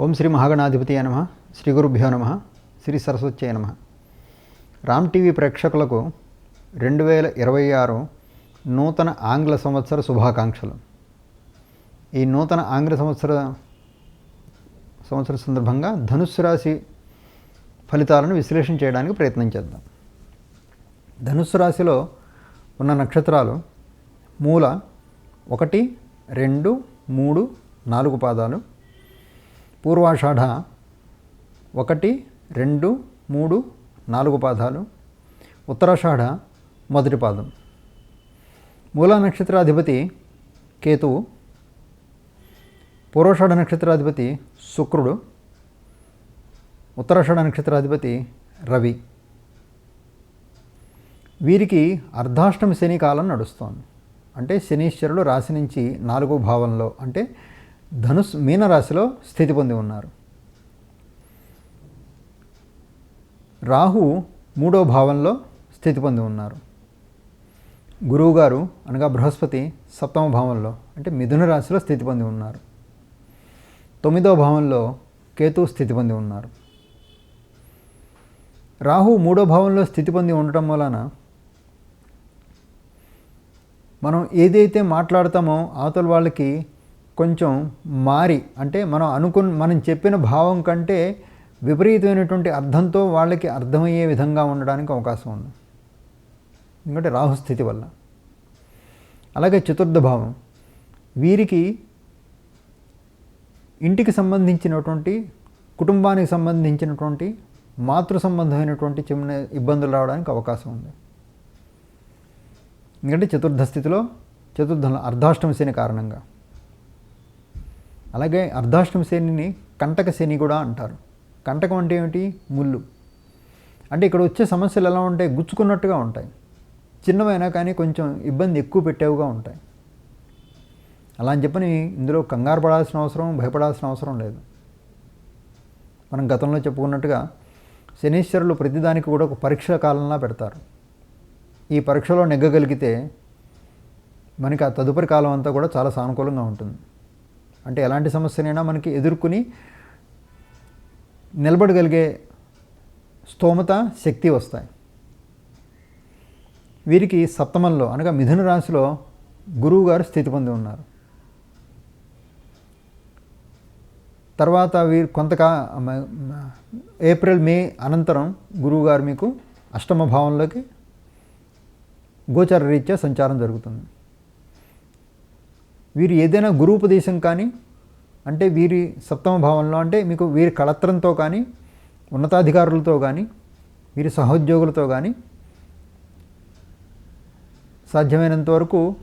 ఓం శ్రీ మహాగణాధిపతి నమ శ్రీ గురుభ్యో నమ శ్రీ సరస్వత్యై నమ. రామ్ టీవీ ప్రేక్షకులకు రెండు వేల ఇరవై ఆరు నూతన ఆంగ్ల సంవత్సర శుభాకాంక్షలు. ఈ నూతన ఆంగ్ల సంవత్సర సంవత్సర సందర్భంగా ధనుస్సు రాశి ఫలితాలను విశ్లేషణ చేయడానికి ప్రయత్నం చేద్దాం. ధనుస్సు రాశిలో ఉన్న నక్షత్రాలు మూల ఒకటి రెండు మూడు నాలుగు పాదాలు పూర్వాషాఢ ఒకటి రెండు మూడు నాలుగు పాదాలు. ఉత్తరాషాఢ మొదటి పాదం. మూలా నక్షత్రాధిపతి కేతువు పూర్వషాఢ నక్షత్రాధిపతి శుక్రుడు. ఉత్తరాషాఢ నక్షత్రాధిపతి రవి. వీరికి అర్ధాష్టమి శని కాలం నడుస్తోంది. అంటే శనీశ్వరుడు రాశి నుంచి నాలుగో భావంలో అంటే ధనుస్ మీనరాశిలో స్థితి పొంది ఉన్నారు. రాహు మూడో భావంలో స్థితి పొంది ఉన్నారు. గురువుగారు అనగా బృహస్పతి సప్తమ భావంలో అంటే మిథున రాశిలో స్థితి పొంది ఉన్నారు. తొమ్మిదో భావంలో కేతు స్థితి పొంది ఉన్నారు. రాహు మూడో భావంలో స్థితి పొంది ఉండటం వలన మనం ఏదైతే మాట్లాడతామో అవతల వాళ్ళకి కొంచెం మారి అంటే మనం అనుకున్న మనం చెప్పిన భావం కంటే విపరీతమైనటువంటి అర్థంతో వాళ్ళకి అర్థమయ్యే విధంగా ఉండడానికి అవకాశం ఉంది. ఎందుకంటే రాహుస్థితి వల్ల. అలాగే చతుర్థ భావం. వీరికి ఇంటికి సంబంధించినటువంటి కుటుంబానికి సంబంధించినటువంటి మాతృ సంబంధమైనటువంటి చిన్న ఇబ్బందులు రావడానికి అవకాశం ఉంది. ఎందుకంటే చతుర్థ స్థితిలో చతుర్థంలో అర్ధాష్టమ శని కారణంగా. అలాగే అర్ధాష్టమ శనిని కంటక శని కూడా అంటారు. కంటకం అంటే ఏమిటి? ముళ్ళు. అంటే ఇక్కడ వచ్చే సమస్యలు ఎలా ఉంటాయి? గుచ్చుకున్నట్టుగా ఉంటాయి. చిన్నవైనా కానీ కొంచెం ఇబ్బంది ఎక్కువ పెట్టేవిగా ఉంటాయి. అలా అని చెప్పని ఇందులో కంగారు పడాల్సిన అవసరం భయపడాల్సిన అవసరం లేదు. మనం గతంలో చెప్పుకున్నట్టుగా శనీశ్వరులు ప్రతిదానికి కూడా ఒక పరీక్ష కాలంలా పెడతారు. ఈ పరీక్షలో నెగ్గగలిగితే మనకి ఆ తదుపరి కాలం అంతా కూడా చాలా సానుకూలంగా ఉంటుంది. అంటే ఎలాంటి సమస్యనైనా మనకి ఎదుర్కొని నిలబడగలిగే స్తోమత శక్తి వస్తాయి. వీరికి సప్తమంలో అనగా మిథున రాశిలో గురువు గారు స్థితి పొంది ఉన్నారు. తర్వాత వీరు కొంతకా ఏప్రిల్ మే అనంతరం గురువు గారు మీకు అష్టమ భావంలోకి గోచర రీత్యా సంచారం జరుగుతుంది. వీరు ఏదైనా గురూపదేశం కానీ అంటే వీరి సప్తమ భావంలో అంటే మీకు వీరి కళత్రంతో కానీ ఉన్నతాధికారులతో కానీ వీరి సహోద్యోగులతో కానీ సాధ్యమైనంత వరకు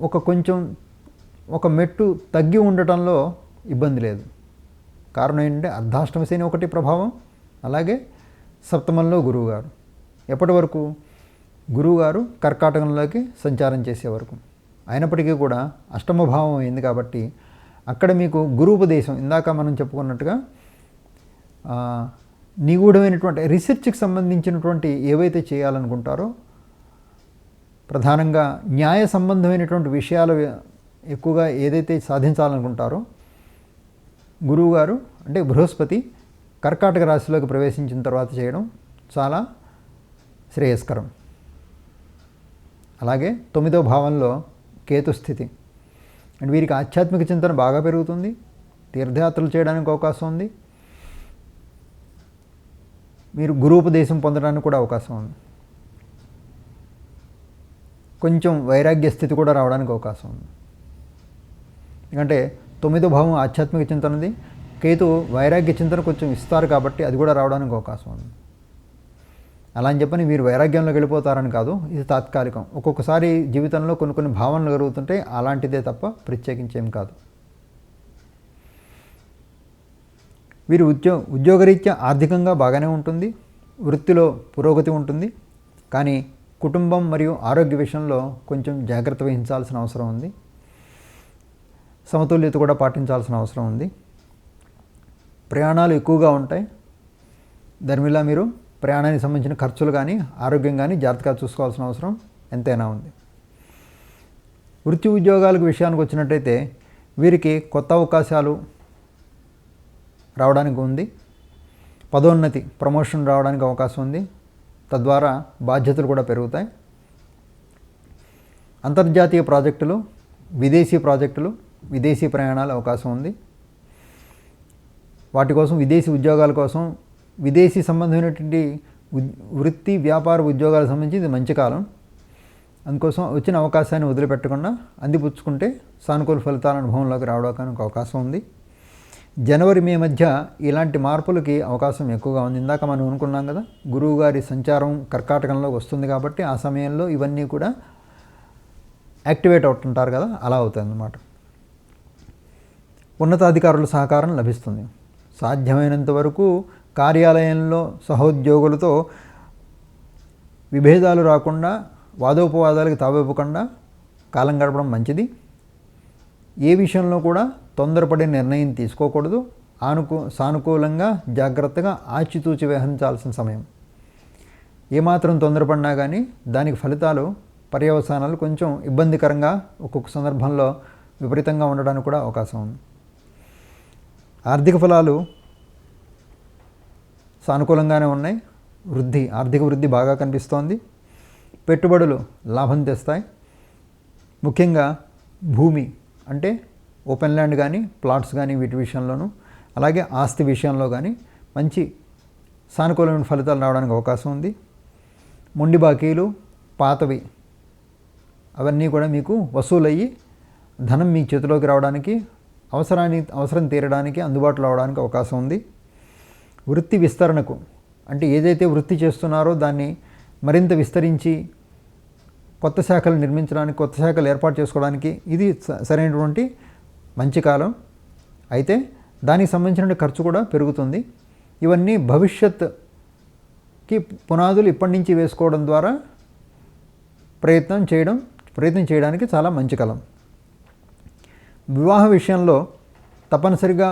ఒక కొంచెం ఒక మెట్టు తగ్గి ఉండటంలో ఇబ్బంది లేదు. కారణం ఏంటంటే అర్ధాష్టమశని ఒకటి ప్రభావం అలాగే సప్తమంలో గురువుగారు. ఎప్పటి వరకు? గురువుగారు కర్కాటకంలోకి సంచారం చేసే వరకు అయినప్పటికీ కూడా అష్టమ భావం అయింది కాబట్టి అక్కడ మీకు గురూపదేశం ఇందాక మనం చెప్పుకున్నట్టుగా నిగూఢమైనటువంటి రీసెర్చ్కి సంబంధించినటువంటి ఏవైతే చేయాలనుకుంటారో ప్రధానంగా న్యాయ సంబంధమైనటువంటి విషయాలు ఎక్కువగా ఏదైతే సాధించాలనుకుంటారో గురువుగారు అంటే బృహస్పతి కర్కాటక రాశిలోకి ప్రవేశించిన తర్వాత చేయడం చాలా శ్రేయస్కరం. అలాగే తొమ్మిదో భావంలో కేతు స్థితి అండ్ వీరికి ఆధ్యాత్మిక చింతన బాగా పెరుగుతుంది. తీర్థయాత్రలు చేయడానికి అవకాశం ఉంది. మీరు గురూపదేశం పొందడానికి కూడా అవకాశం ఉంది. కొంచెం వైరాగ్య స్థితి కూడా రావడానికి అవకాశం ఉంది. ఎందుకంటే తొమ్మిదో భావం ఆధ్యాత్మిక చింతనది. కేతు వైరాగ్య చింతన కొంచెం ఇస్తారు కాబట్టి అది కూడా రావడానికి అవకాశం ఉంది. అలా అని చెప్పని మీరు వైరాగ్యంలోకి వెళ్ళిపోతారని కాదు ఇది తాత్కాలికం. ఒక్కొక్కసారి జీవితంలో కొన్ని కొన్ని భావనలు కలుగుతుంటే అలాంటిదే తప్ప ప్రత్యేకించేం కాదు. వీరు ఉద్యో ఉద్యోగరీత్యా ఆర్థికంగా బాగానే ఉంటుంది వృత్తిలో పురోగతి ఉంటుంది కానీ కుటుంబం మరియు ఆరోగ్య విషయంలో కొంచెం జాగ్రత్త వహించాల్సిన అవసరం ఉంది. సమతుల్యత కూడా పాటించాల్సిన అవసరం ఉంది. ప్రయాణాలు ఎక్కువగా ఉంటాయి. దానివల్ల మీరు ప్రయాణానికి సంబంధించిన ఖర్చులు కానీ ఆరోగ్యం కానీ జాగ్రత్తగా చూసుకోవాల్సిన అవసరం ఎంతైనా ఉంది. వృత్తి ఉద్యోగాలకు విషయానికి వచ్చినట్టయితే వీరికి కొత్త అవకాశాలు రావడానికి ఉంది. పదోన్నతి ప్రమోషన్ రావడానికి అవకాశం ఉంది. తద్వారా బాధ్యతలు కూడా పెరుగుతాయి. అంతర్జాతీయ ప్రాజెక్టులు విదేశీ ప్రాజెక్టులు విదేశీ ప్రయాణాల అవకాశం ఉంది. వాటి కోసం విదేశీ ఉద్యోగాల కోసం విదేశీ సంబంధమైనటువంటి ఉద్- వృత్తి వ్యాపార ఉద్యోగాలకు సంబంధించి ఇది మంచి కాలం. అందుకోసం వచ్చిన అవకాశాన్ని వదిలిపెట్టకుండా అందిపుచ్చుకుంటే సానుకూల ఫలితాల అనుభవంలోకి రావడానికి అవకాశం ఉంది. జనవరి మే మధ్య ఇలాంటి మార్పులకి అవకాశం ఎక్కువగా ఉంది. ఇందాక మనం అనుకున్నాం కదా గురువు గారి సంచారం కర్కాటకంలోకి వస్తుంది కాబట్టి ఆ సమయంలో ఇవన్నీ కూడా యాక్టివేట్ అవుతుంటారు కదా అలా అవుతుంది అన్నమాట ఉన్నతాధికారుల సహకారం లభిస్తుంది. సాధ్యమైనంత వరకు కార్యాలయంలో సహోద్యోగులతో విభేదాలు రాకుండా వాదోపవాదాలకు తావివ్వకుండా కాలం గడపడం మంచిది. ఏ విషయంలో కూడా తొందరపడే నిర్ణయం తీసుకోకూడదు. ఆనుకూ సానుకూలంగా జాగ్రత్తగా ఆచితూచి వ్యవహరించాల్సిన సమయం. ఏమాత్రం తొందరపడినా కానీ దానికి ఫలితాలు పర్యవసానాలు కొంచెం ఇబ్బందికరంగా ఒక్కొక్క సందర్భంలో విపరీతంగా ఉండడానికి కూడా అవకాశం ఉంది. ఆర్థిక ఫలాలు సానుకూలంగానే ఉన్నాయి. వృద్ధి ఆర్థిక వృద్ధి బాగా కనిపిస్తోంది. పెట్టుబడులు లాభం తెస్తాయి. ముఖ్యంగా భూమి అంటే ఓపెన్ ల్యాండ్ కానీ ప్లాట్స్ కానీ వీటి విషయంలోనూ అలాగే ఆస్తి విషయంలో కానీ మంచి సానుకూలమైన ఫలితాలు రావడానికి అవకాశం ఉంది. మొండి బాకీలు పాతవి అవన్నీ కూడా మీకు వసూలయ్యి ధనం మీ చేతిలోకి రావడానికి అవసరాన్ని అవసరం తీరడానికి అందుబాటులో అవడానికి అవకాశం ఉంది. వృత్తి విస్తరణకు అంటే ఏదైతే వృత్తి చేస్తున్నారో దాన్ని మరింత విస్తరించి కొత్త శాఖలు నిర్మించడానికి కొత్త శాఖలు ఏర్పాటు చేసుకోవడానికి ఇది సరైనటువంటి మంచి కాలం. అయితే దానికి సంబంధించిన ఖర్చు కూడా పెరుగుతుంది. ఇవన్నీ భవిష్యత్కి పునాదులు ఇప్పటి నుంచి వేసుకోవడం ద్వారా ప్రయత్నం చేయడం ప్రయత్నం చేయడానికి చాలా మంచి కాలం. వివాహ విషయంలో తప్పనిసరిగా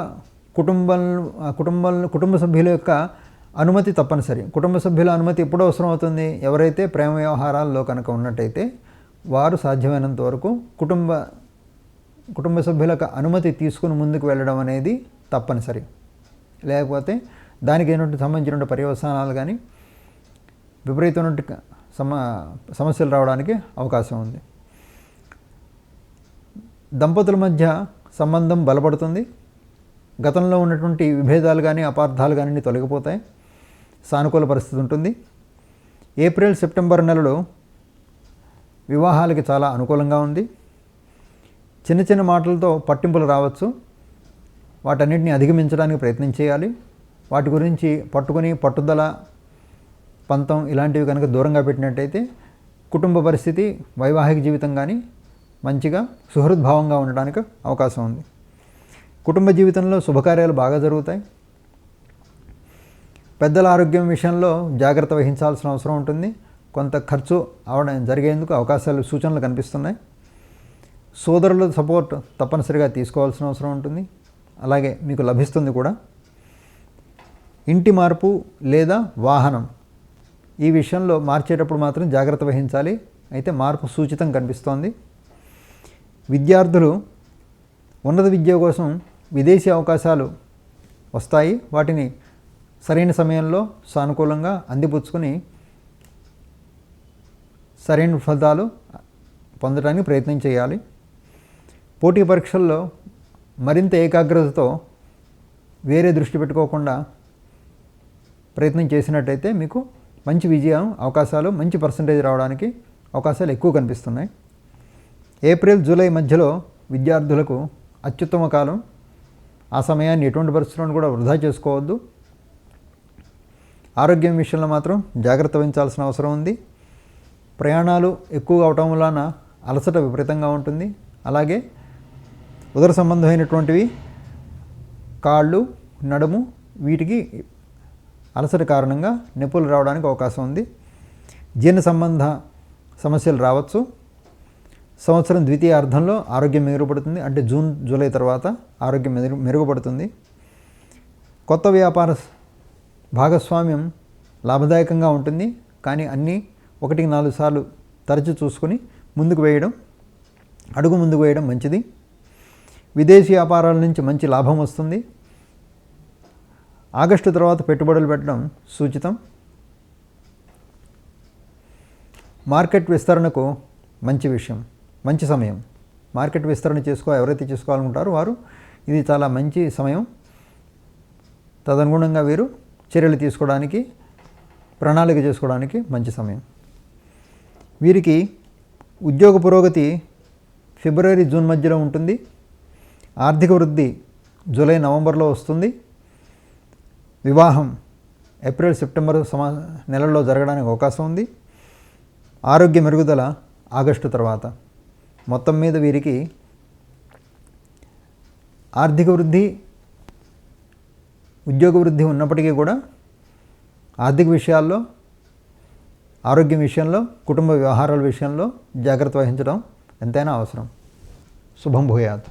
కుటుంబం కుటుంబం కుటుంబ సభ్యుల యొక్క అనుమతి తప్పనిసరి. కుటుంబ సభ్యుల అనుమతి ఎప్పుడు అవసరం అవుతుంది? ఎవరైతే ప్రేమ వ్యవహారాల్లో కనుక ఉన్నట్టయితే వారు సాధ్యమైనంత వరకు కుటుంబ కుటుంబ సభ్యుల యొక్క అనుమతి తీసుకుని ముందుకు వెళ్ళడం అనేది తప్పనిసరి. లేకపోతే దానికి ఏంటంటే సంబంధించిన పర్యవసానాలు కానీ విపరీతమైన సమ సమస్యలు రావడానికి అవకాశం ఉంది. దంపతుల మధ్య సంబంధం బలపడుతుంది. గతంలో ఉన్నటువంటి విభేదాలు కానీ అపార్థాలు కానీ తొలగిపోతాయి. సానుకూల పరిస్థితి ఉంటుంది. ఏప్రిల్ సెప్టెంబర్ నెలలో వివాహాలకి చాలా అనుకూలంగా ఉంది. చిన్న చిన్న మాటలతో పట్టింపులు రావచ్చు. వాటన్నిటిని అధిగమించడానికి ప్రయత్నం చేయాలి. వాటి గురించి పట్టుకుని పట్టుదల పంతం ఇలాంటివి కనుక దూరంగా పెట్టినట్టయితే కుటుంబ పరిస్థితి వైవాహిక జీవితం కానీ మంచిగా సుహృద్భావంగా ఉండడానికి అవకాశం ఉంది. కుటుంబ జీవితంలో శుభకార్యాలు బాగా జరుగుతాయి. పెద్దల ఆరోగ్యం విషయంలో జాగ్రత్త వహించాల్సిన అవసరం ఉంటుంది. కొంత ఖర్చు అవడం జరిగేందుకు అవకాశాలు సూచనలు కనిపిస్తున్నాయి. సోదరుల సపోర్ట్ తప్పనిసరిగా తీసుకోవాల్సిన అవసరం ఉంటుంది. అలాగే మీకు లభిస్తుంది కూడా. ఇంటి మార్పు లేదా వాహనం ఈ విషయంలో మార్చేటప్పుడు మాత్రం జాగ్రత్త వహించాలి. అయితే మార్పు సూచితం కనిపిస్తోంది. విద్యార్థులు ఉన్నత విద్య కోసం విదేశీ అవకాశాలు వస్తాయి. వాటిని సరైన సమయంలో సానుకూలంగా అందిపుచ్చుకొని సరైన ఫలితాలు పొందడానికి ప్రయత్నం చేయాలి. పోటీ పరీక్షల్లో మరింత ఏకాగ్రతతో వేరే దృష్టి పెట్టుకోకుండా ప్రయత్నం చేసినట్టయితే మీకు మంచి విజయం అవకాశాలు మంచి పర్సంటేజ్ రావడానికి అవకాశాలు ఎక్కువ కనిపిస్తున్నాయి. ఏప్రిల్ జూలై మధ్యలో విద్యార్థులకు అత్యుత్తమ కాలం ఆ సమయాన్ని ఎటువంటి పరిస్థితులను కూడా వృధా చేసుకోవద్దు. ఆరోగ్యం విషయంలో మాత్రం జాగ్రత్త వహించాల్సిన అవసరం ఉంది. ప్రయాణాలు ఎక్కువగా అవటం వలన అలసట విపరీతంగా ఉంటుంది. అలాగే ఉదర సంబంధమైనటువంటివి కాళ్ళు నడుము వీటికి అలసట కారణంగా నొప్పులు రావడానికి అవకాశం ఉంది. జీర్ణ సంబంధ సమస్యలు రావచ్చు. సంవత్సరం ద్వితీయ అర్థంలో ఆరోగ్యం మెరుగుపడుతుంది. అంటే జూన్ జూలై తర్వాత ఆరోగ్యం మెరుగు మెరుగుపడుతుంది. కొత్త వ్యాపార భాగస్వామ్యం లాభదాయకంగా ఉంటుంది. కానీ అన్నీ ఒకటికి నాలుగు సార్లు తరచు చూసుకొని ముందుకు వేయడం అడుగు ముందుకు వేయడం మంచిది. విదేశీ వ్యాపారాల నుంచి మంచి లాభం వస్తుంది. ఆగస్టు తర్వాత పెట్టుబడులు పెట్టడం సూచితం. మార్కెట్ విస్తరణకు మంచి విషయం. మంచి సమయం. మార్కెట్ విస్తరణ చేసుకో ఎవరైతే చేసుకోవాలనుకుంటారో వారు ఇది చాలా మంచి సమయం. తదనుగుణంగా వీరు చర్యలు తీసుకోవడానికి ప్రణాళిక చేసుకోవడానికి మంచి సమయం. వీరికి ఉద్యోగ పురోగతి ఫిబ్రవరి జూన్ మధ్యలో ఉంటుంది. ఆర్థిక వృద్ధి జూలై నవంబర్లో వస్తుంది. వివాహం ఏప్రిల్ సెప్టెంబర్ సమా నెలల్లో జరగడానికి అవకాశం ఉంది. ఆరోగ్య మెరుగుదల ఆగస్టు తర్వాత. మొత్తం మీద వీరికి ఆర్థిక వృద్ధి ఉద్యోగ వృద్ధి ఉన్నప్పటికీ కూడా ఆర్థిక విషయాల్లో ఆరోగ్యం విషయంలో కుటుంబ వ్యవహారాల విషయంలో జాగ్రత్త వహించడం ఎంతైనా అవసరం. శుభం భూయాత్.